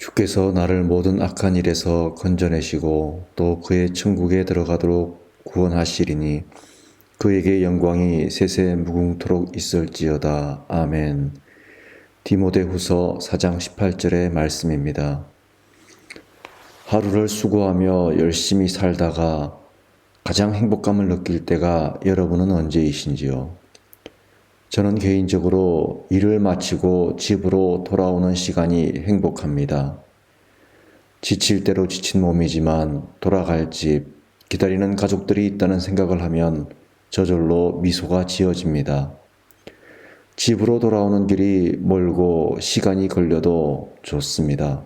주께서 나를 모든 악한 일에서 건져내시고 또 그의 천국에 들어가도록 구원하시리니 그에게 영광이 세세 무궁토록 있을지어다. 아멘. 디모데후서 4장 18절의 말씀입니다. 하루를 수고하며 열심히 살다가 가장 행복감을 느낄 때가 여러분은 언제이신지요? 저는 개인적으로 일을 마치고 집으로 돌아오는 시간이 행복합니다. 지칠 대로 지친 몸이지만 돌아갈 집, 기다리는 가족들이 있다는 생각을 하면 저절로 미소가 지어집니다. 집으로 돌아오는 길이 멀고 시간이 걸려도 좋습니다.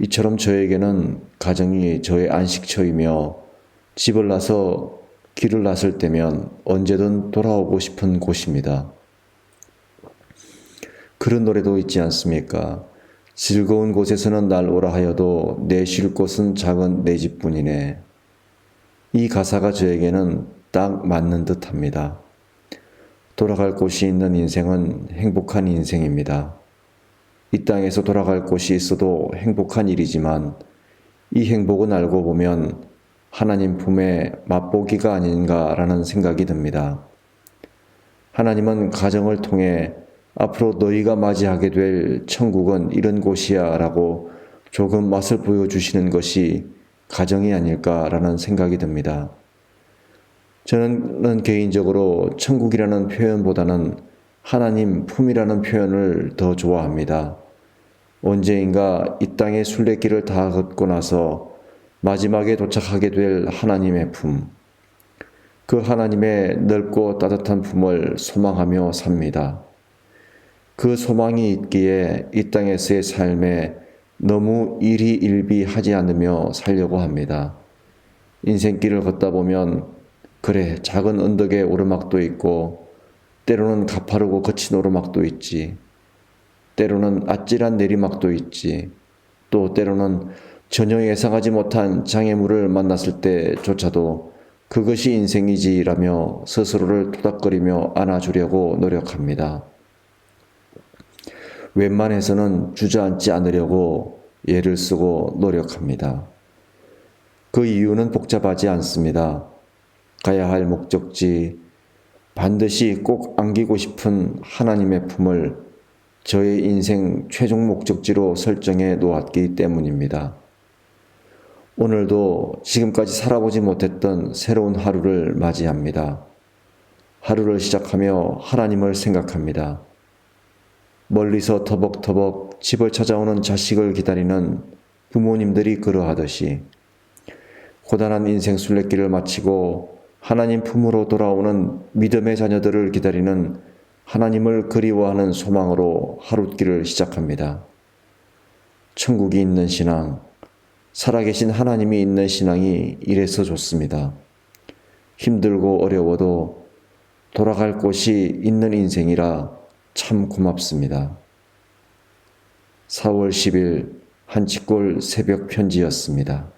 이처럼 저에게는 가정이 저의 안식처이며 집을 나서 길을 나설 때면 언제든 돌아오고 싶은 곳입니다. 그런 노래도 있지 않습니까? 즐거운 곳에서는 날 오라 하여도 내 쉴 곳은 작은 내 집뿐이네. 이 가사가 저에게는 딱 맞는 듯 합니다. 돌아갈 곳이 있는 인생은 행복한 인생입니다. 이 땅에서 돌아갈 곳이 있어도 행복한 일이지만 이 행복은 알고 보면 하나님 품에 맛보기가 아닌가라는 생각이 듭니다. 하나님은 가정을 통해 앞으로 너희가 맞이하게 될 천국은 이런 곳이야 라고 조금 맛을 보여주시는 것이 가정이 아닐까라는 생각이 듭니다. 저는 개인적으로 천국이라는 표현보다는 하나님 품이라는 표현을 더 좋아합니다. 언제인가 이 땅의 순례길을 다 걷고 나서 마지막에 도착하게 될 하나님의 품, 그 하나님의 넓고 따뜻한 품을 소망하며 삽니다. 그 소망이 있기에 이 땅에서의 삶에 너무 일희일비하지 않으며 살려고 합니다. 인생길을 걷다 보면 그래 작은 언덕에 오르막도 있고 때로는 가파르고 거친 오르막도 있지. 때로는 아찔한 내리막도 있지. 또 때로는 전혀 예상하지 못한 장애물을 만났을 때조차도 그것이 인생이지라며 스스로를 토닥거리며 안아주려고 노력합니다. 웬만해서는 주저앉지 않으려고 애를 쓰고 노력합니다. 그 이유는 복잡하지 않습니다. 가야 할 목적지, 반드시 꼭 안기고 싶은 하나님의 품을 저의 인생 최종 목적지로 설정해 놓았기 때문입니다. 오늘도 지금까지 살아보지 못했던 새로운 하루를 맞이합니다. 하루를 시작하며 하나님을 생각합니다. 멀리서 터벅터벅 집을 찾아오는 자식을 기다리는 부모님들이 그러하듯이 고단한 인생 순례길을 마치고 하나님 품으로 돌아오는 믿음의 자녀들을 기다리는 하나님을 그리워하는 소망으로 하룻길을 시작합니다. 천국이 있는 신앙, 살아계신 하나님이 있는 신앙이 이래서 좋습니다. 힘들고 어려워도 돌아갈 곳이 있는 인생이라 참 고맙습니다. 4월 10일 한치골 새벽 편지였습니다.